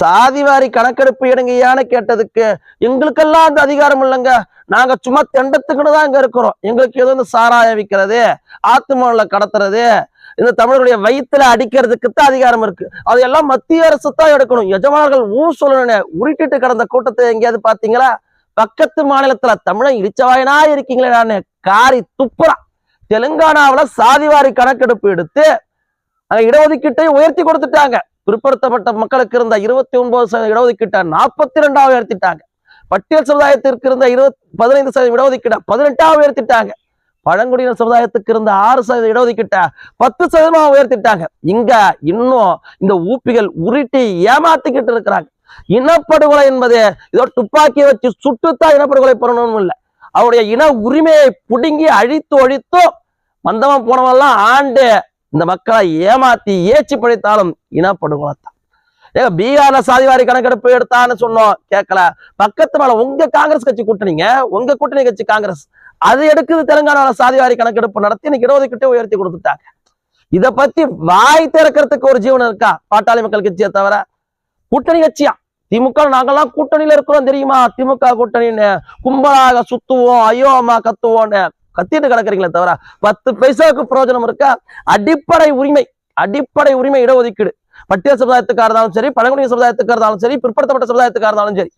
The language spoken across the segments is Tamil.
சாதிவாரி கணக்கெடுப்பு எடுங்கய்யான்னு கேட்டதுக்கு எங்களுக்கெல்லாம் அந்த அதிகாரம் இல்லைங்க. நாங்க சும்மா தெண்டத்துக்குன்னு தான் இங்க இருக்கிறோம். எங்களுக்கு ஏதோ இந்த சாராயம் விற்கிறது ஆத்துமாவில கடத்துறது இந்த தமிழருடைய வயித்துல அடிக்கிறதுக்கு தான் அதிகாரம் இருக்கு. அதையெல்லாம் மத்திய அரசு தான் எடுக்கணும். எஜமானர்கள் ஊ சொல்லணும்னு உருட்டிட்டு கிடந்த கூட்டத்தை எங்கேயாவது பாத்தீங்களா பக்கத்து மாநிலத்துல தமிழன் இடிச்சவாயனா இருக்கீங்களே நான். காரி துப்புறான். தெலுங்கானாவுல சாதிவாரி கணக்கெடுப்பு எடுத்து அங்க இடஒதுக்கீட்டை உயர்த்தி கொடுத்துட்டாங்க. பிற்படுத்தப்பட்ட மக்களுக்கு இருந்த இருபத்தி ஒன்பது சதவீத இடஒதுக்கீட்டை நாற்பத்தி ரெண்டாவது உயர்த்திட்டாங்க. பட்டியல் சமுதாயத்திற்கு இருந்த இருபத்தி பதினைந்து சதவீத இடஒதுக்கீட்டை பதினெட்டாவது உயர்த்திட்டாங்க. பழங்குடியினர் சமுதாயத்துக்கு இருந்த ஆறு சதவீத இடஒதுக்கீட்டை பத்து சதவீதமா உயர்த்திட்டாங்க. இங்க இன்னும் இந்த ஊப்பிகள் உருட்டி ஏமாத்திக்கிட்டு இருக்கிறாங்க. இனப்படுகொலை என்பது இதோ துப்பாக்கியை வச்சு சுட்டுத்தான் இனப்படுகொலை பண்ணணும் இல்லை. அவருடைய இன உரிமையை புடுங்கி அழித்து ஒழித்தும் வந்தவன் போனவெல்லாம் ஆண்டு இந்த மக்களை ஏமாத்தி ஏச்சி படைத்தாலும் இனப்படுகொலை தான் ஏங்க பீகார்ல சாதிவாரி கணக்கெடுப்பு எடுத்தான்னு சொன்னோம் கேட்கல பக்கத்து மேல உங்க காங்கிரஸ் கட்சி கூட்டணிங்க உங்க கூட்டணி கட்சி காங்கிரஸ். அது எடுக்குது தெலுங்கானால சாதிவாரி கணக்கெடுப்பு நடத்தி இன்னைக்கு இடஒதுக்கீட்டை உயர்த்தி கொடுத்துட்டாங்க. இத பத்தி வாய் திறக்கிறதுக்கு ஒரு ஜீவன் இருக்கா? பாட்டாளி மக்கள் கட்சியை தவிர கூட்டணி கட்சியா? திமுக நாங்கெல்லாம் கூட்டணியில இருக்கிறோம் தெரியுமா? திமுக கூட்டணின்னு கும்பலாக சுத்துவோம் ஐயோ அம்மா கத்துவோன்னு கத்திட்டு கிடக்குறீங்களே தவிர பத்து பைசாவுக்கு பிரயோஜனம் இருக்கா? அடிப்படை உரிமை அடிப்படை உரிமை இடஒதுக்கீடு. பட்டியல் சமுதாயத்துக்காக இருந்தாலும் சரி பழங்குடியின் சமுதாயத்துக்காக இருந்தாலும் சரி பிற்படுத்தப்பட்ட சமுதாயத்துக்காக இருந்தாலும் சரி.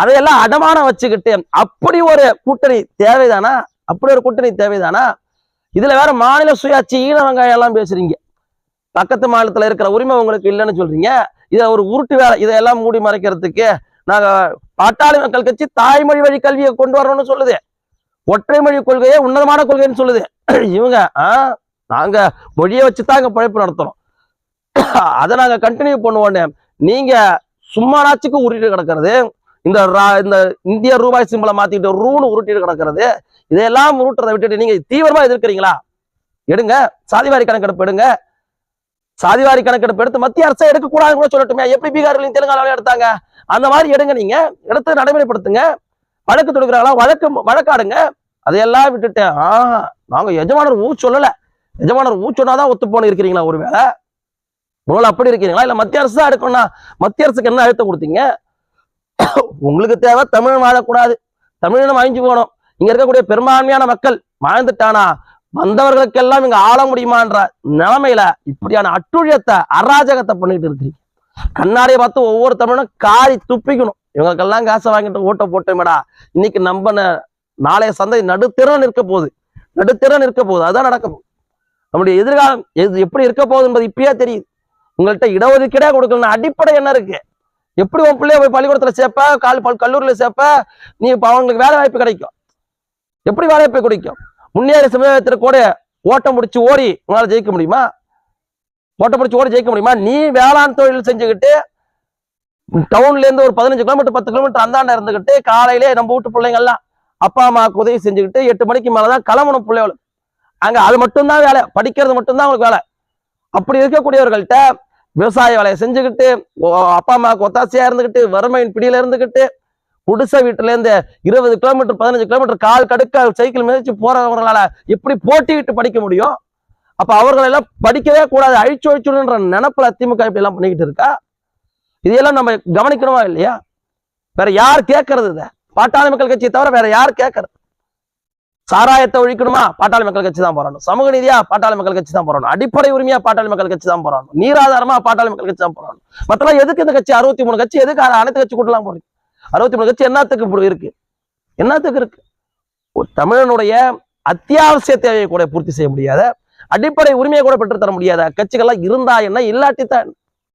அதையெல்லாம் அடமானம் வச்சுக்கிட்டு அப்படி ஒரு கூட்டணி தேவைதானா? அப்படி ஒரு கூட்டணி தேவைதானா? இதுல வேற மாநில சுயாட்சி ஈன வெங்காயம் எல்லாம் பேசுறீங்க. பக்கத்து மாநிலத்துல இருக்கிற உரிமை உங்களுக்கு இல்லைன்னு சொல்றீங்க. இதை ஒரு உருட்டு வேலை இதையெல்லாம் மூடி மறைக்கிறதுக்கு நாங்க பாட்டாளி மக்கள் கட்சி தாய்மொழி வழி கல்வியை கொண்டு வரணும்னு சொல்லுது. ஒற்றை மொழி கொள்கையே உன்னதமான கொள்கைன்னு சொல்லுது. இவங்க ஆஹ் நாங்க மொழியை வச்சுதான் அங்க பழைப்பு நடத்துறோம். அதை நாங்க கண்டினியூ பண்ணுவோன்னு நீங்க சும்மா நாச்சுக்கு உருட்டிட்டு கிடக்கிறது இந்த ரா- இந்த இந்திய ரூபாய் சிம்பளை மாத்திட்டு ரூனு உருட்டிட்டு கிடக்கிறது இதையெல்லாம் உருட்டுறதை விட்டுட்டு நீங்க தீவிரமா எதிர்க்கிறீங்களா? எடுங்க சாதிவாரி கணக்கெடுப்பு எடுங்க. சாதிவாரி கணக்கெடுப்பு எடுத்து மத்திய அரசை எடுக்கக்கூடாதுன்னு கூட சொல்லட்டுமே. எப்படி பீகார்லையும் தெலுங்கானாலையும் எடுத்தாங்க? அந்த மாதிரி எடுங்க நீங்க. எடுத்து நடைமுறைப்படுத்துங்க. வழக்கு தொடுக்கிறாங்களா வழக்கு வழக்காடுங்க. அதையெல்லாம் விட்டுட்டு ஆஹ் நாங்க எஜமானர் ஊ சொல்லல. எஜமானர் ஊ சொன்னாதான் ஒத்து போன இருக்கிறீங்களா ஒருவேளை? உங்களால் அப்படி இருக்கீங்களா இல்ல மத்திய அரசு தான் எடுக்கணும்னா மத்திய அரசுக்கு என்ன அழுத்தம் கொடுத்தீங்க? உங்களுக்கு தேவை தமிழன் வாழக்கூடாது. தமிழினம் அழிஞ்சு போகணும் இங்க இருக்கக்கூடிய பெரும்பான்மையான மக்கள் வாழ்ந்துட்டானா? வந்தவர்களுக்கெல்லாம் இங்க ஆள முடியுமான்ற நிலைமையில இப்படியான அட்டுழியத்தை அராஜகத்தை பண்ணிட்டு இருக்கிறீங்க. கண்ணாடியை பார்த்து ஒவ்வொரு தமிழனும் காரி துப்பிக்கணும். இவங்களுக்கெல்லாம் காசை வாங்கிட்டு ஓட்ட போட்டோமேடா. இன்னைக்கு நம்ம நாளைய சந்தை நடுத்திறன் இருக்க போகுது. நடுத்திறன் இருக்க போகுது. அதான் நடக்க போகுது நம்முடைய எதிர்காலம் எது எப்படி இருக்க போகுது என்பது இப்பயே தெரியுது. உங்கள்கிட்ட இடஒதுக்கீடே கொடுக்கணும் அடிப்படை என்ன இருக்கு? எப்படி உன் பிள்ளைய போய் பள்ளிக்கூடத்துல சேர்ப்ப? கால் பல் கல்லூரியில சேர்ப்ப? நீ இப்போ அவங்களுக்கு வேலை வாய்ப்பு கிடைக்கும். எப்படி வேலை வாய்ப்பு கிடைக்கும்? முன்னேறி சமுதாயத்திற்கு கூட ஓட்டம் முடிச்சு ஓடி உங்களால ஜெயிக்க முடியுமா? மொட்டை பிடிச்சி கூட ஜெயிக்க முடியுமா? நீ வேளாண் தொழில் செஞ்சுக்கிட்டு டவுன்லேருந்து ஒரு பதினஞ்சு கிலோமீட்டர் பத்து கிலோமீட்டர் அந்தாண்ட இருந்துகிட்டு காலையிலே நம்ம வீட்டு பிள்ளைங்கள்லாம் அப்பா அம்மாவுக்கு உதவி செஞ்சுக்கிட்டு எட்டு மணிக்கு மேலதான் கிளம்பணும் பிள்ளைகள். அங்கே அது மட்டும்தான் வேலை படிக்கிறது மட்டும்தான் அவங்களுக்கு வேலை. அப்படி இருக்கக்கூடியவர்கள்ட்ட விவசாய வேலையை செஞ்சுக்கிட்டு ஓ- அப்பா அம்மாவுக்கு ஒத்தாசையா இருந்துகிட்டு வறுமையின் பிடியில இருந்துகிட்டு குடிசை வீட்டிலேருந்து இருபது கிலோமீட்டர் பதினஞ்சு கிலோமீட்டர் கால் கடுக்க சைக்கிள் மிதிச்சு போறவங்களால எப்படி போட்டிக்கிட்டு படிக்க முடியும்? அப்ப அவர்களை எல்லாம் படிக்கவே கூடாது அழிச்சு ஒழிச்சுடுன்ற நினப்புல திமுக இப்படி எல்லாம் பண்ணிக்கிட்டு இருக்கா? இதையெல்லாம் நம்ம கவனிக்கணுமா இல்லையா? வேற யார் கேட்கறது இத? பாட்டாளி மக்கள் கட்சியை தவிர வேற யார் கேட்கறது சாராயத்தை ஒழிக்கணுமா? பாட்டாளி மக்கள் கட்சி தான் போராடணும். சமூக நீதியா? பாட்டாளி மக்கள் கட்சி தான் போராடணும். அடிப்படை உரிமையா? பாட்டாளி மக்கள் கட்சி தான் போராடணும். நீராதாரமா? பாட்டாளி மக்கள் கட்சி தான் போராடணும். மத்தெல்லாம் எதுக்கு இந்த கட்சி? அறுபத்தி மூணு கட்சி எதுக்கு? அனைத்து கட்சி கூட்டலாம் போறீங்க அறுபத்தி மூணு கட்சி என்னத்துக்கு இப்படி இருக்கு? என்னத்துக்கு இருக்கு? தமிழனுடைய அத்தியாவசிய தேவையை கூட பூர்த்தி செய்ய முடியாத அடிப்படை உரிமையை கூட பெற்றுத்தர முடியாத கட்சிகள்லாம் இருந்தா என்ன? இல்லாட்டி தான்